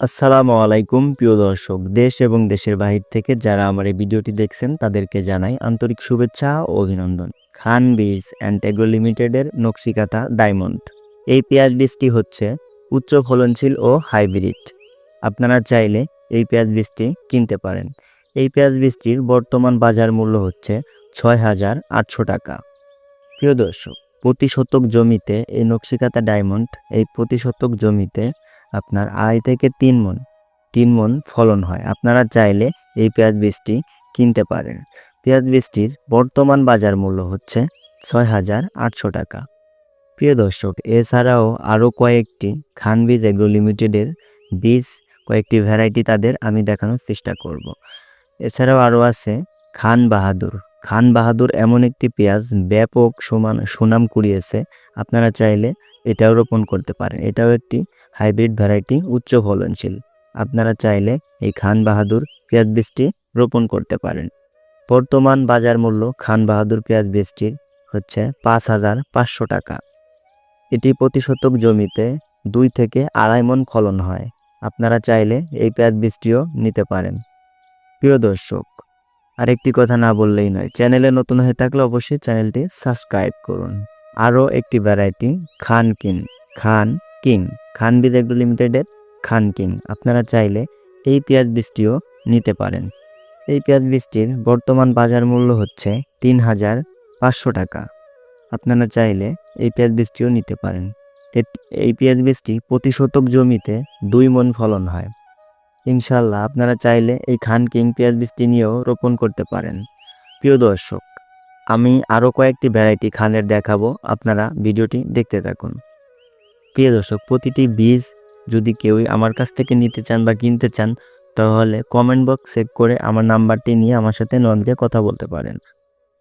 আসসালামু আলাইকুম, প্রিয় দর্শক, দেশ এবং দেশের বাহির থেকে যারা আমার এই ভিডিওটি দেখছেন, তাদেরকে জানাই আন্তরিক শুভেচ্ছা ও অভিনন্দন। খান বীজ অ্যান্ড এগ্রো লিমিটেডের নকশিকাতা ডায়মন্ড। এই পেঁয়াজ বীজটি হচ্ছে উচ্চ ফলনশীল ও হাইব্রিড। আপনারা চাইলে এই পেঁয়াজ বীজটি কিনতে পারেন। এই পেঁয়াজ বীজটির বর্তমান বাজার মূল্য হচ্ছে ছয় হাজার আটশো টাকা। প্রিয় দর্শক প্রতি শতক জমিতে এই নকশিকাতা ডায়মন্ড, এই প্রতি শতক জমিতে আপনার আড়াই থেকে তিন মন তিন মন ফলন হয়। আপনারা চাইলে এই পেঁয়াজ বীজটি কিনতে পারেন। পেঁয়াজ বীজটির বর্তমান বাজার মূল্য হচ্ছে ছয় হাজার আটশো টাকা। প্রিয় দর্শক, এছাড়াও আরও কয়েকটি খান বীজ এগ্রো লিমিটেডের বীজ, কয়েকটি ভ্যারাইটি তাদের আমি দেখানোর চেষ্টা করব। এছাড়াও আরও আছে খান বাহাদুর খান বাহাদুর এমন একটি পেঁয়াজ ব্যাপক সমান সুনাম কুড়িয়েছে, আপনারা চাইলে এটাও রোপণ করতে পারেন। এটাও একটি হাইব্রিড ভ্যারাইটি উচ্চ ফলনশীল। আপনারা চাইলে এই খান বাহাদুর পেঁয়াজ বীজটি রোপণ করতে পারেন। বর্তমান বাজার মূল্য খান বাহাদুর পেঁয়াজ বীজটির হচ্ছে পাঁচ হাজার পাঁচশো টাকা। এটি প্রতি শতক জমিতে দুই থেকে আড়াই মন ফলন হয়। আপনারা চাইলে এই পেঁয়াজ বীজটিও নিতে পারেন। প্রিয় দর্শক আরেকটি কথা না বললেই নয়। চ্যানেলে নতুন হয়ে থাকলে অবশ্যই চ্যানেলটি সাবস্ক্রাইব করুন। আরও একটি variety Khan king Khan king, Khan Beej agro লিমিটেডের খান কিং। আপনারা চাইলে এই পেঁয়াজ বীজটিও নিতে পারেন। এই পেঁয়াজ বীজটির বর্তমান বাজার মূল্য হচ্ছে তিন হাজার পাঁচশো টাকা। আপনারা চাইলে এই পেঁয়াজ বীজটিও নিতে পারেন। এই পেঁয়াজ বীজটি প্রতি শতক জমিতে দুই মন ফলন হয়। ইনশাল্লাহ আপনারা চাইলে এই খান কিং পেঁয়াজ বীজটি নিয়েও রোপণ করতে পারেন। প্রিয় দর্শক, আমি আরও কয়েকটি ভ্যারাইটি খানের দেখাবো, আপনারা ভিডিওটি দেখতে থাকুন। প্রিয় দর্শক, প্রতিটি বীজ যদি কেউই আমার কাছ থেকে নিতে চান বা কিনতে চান, তাহলে কমেন্ট বক্স চেক করে আমার নাম্বারটি নিয়ে আমার সাথে নন্দকে কথা বলতে পারেন।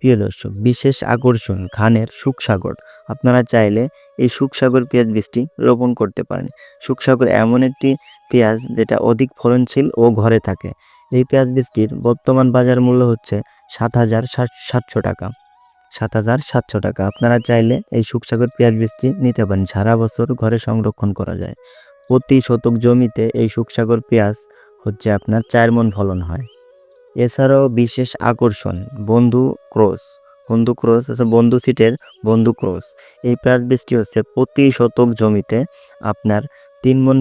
প্রিয় দর্শক, বিশেষ আকর্ষণ খানের সুখসাগর। আপনারা চাইলে এই সুখসাগর পেঁয়াজ বীজটি রোপণ করতে পারেন। সুখসাগর এমন একটি পেঁয়াজ যেটা অধিক ফলনশীল ও ঘরে থাকে। এই পেঁয়াজ বীজটির বর্তমান বাজার মূল্য হচ্ছে সাত হাজার সাতশো টাকা। সাত হাজার সাতশো টাকা। আপনারা চাইলে এই সুখসাগর পেঁয়াজ বীজটি নিতে পারেন। সারা বছর ঘরে সংরক্ষণ করা যায়। প্রতি শতক জমিতে এই সুখসাগর পেঁয়াজ হচ্ছে আপনার চার মন ফলন হয়। এছাড়াও বিশেষ আকর্ষণ, বন্ধু ক্রস বন্ধু ক্রস আছে বন্ধু সিটের বন্ধু ক্রস এই পেঁয়াজ বীজটি হচ্ছে প্রতি শতক জমিতে আপনার তিন মন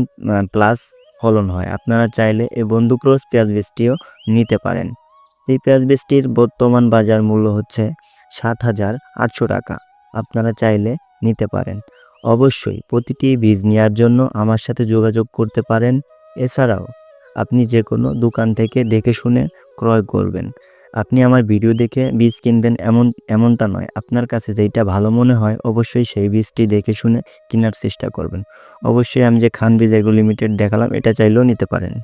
প্লাস ফলন হয়। আপনারা চাইলে এই বন্ধু ক্রস পেঁয়াজ বীজটিও নিতে পারেন। এই পেঁয়াজ বীজটির বর্তমান বাজার মূল্য হচ্ছে সাত হাজার আটশো টাকা। আপনারা চাইলে নিতে পারেন। অবশ্যই প্রতিটি বীজ নেওয়ার জন্য আমার সাথে যোগাযোগ করতে পারেন। এছাড়াও আপনি যে কোনো দোকান থেকে দেখে শুনে ক্রয় করবেন। আপনি আমার ভিডিও দেখে বীজ কিনবেন এমন, এমনটা নয়। আপনার কাছে যেইটা ভালো মনে হয়, অবশ্যই সেই বীজটি দেখে শুনে কেনার চেষ্টা করবেন। অবশ্যই আমি যে খান বীজ এগ্রো লিমিটেড দেখালাম, এটা চাইলেও নিতে পারেন।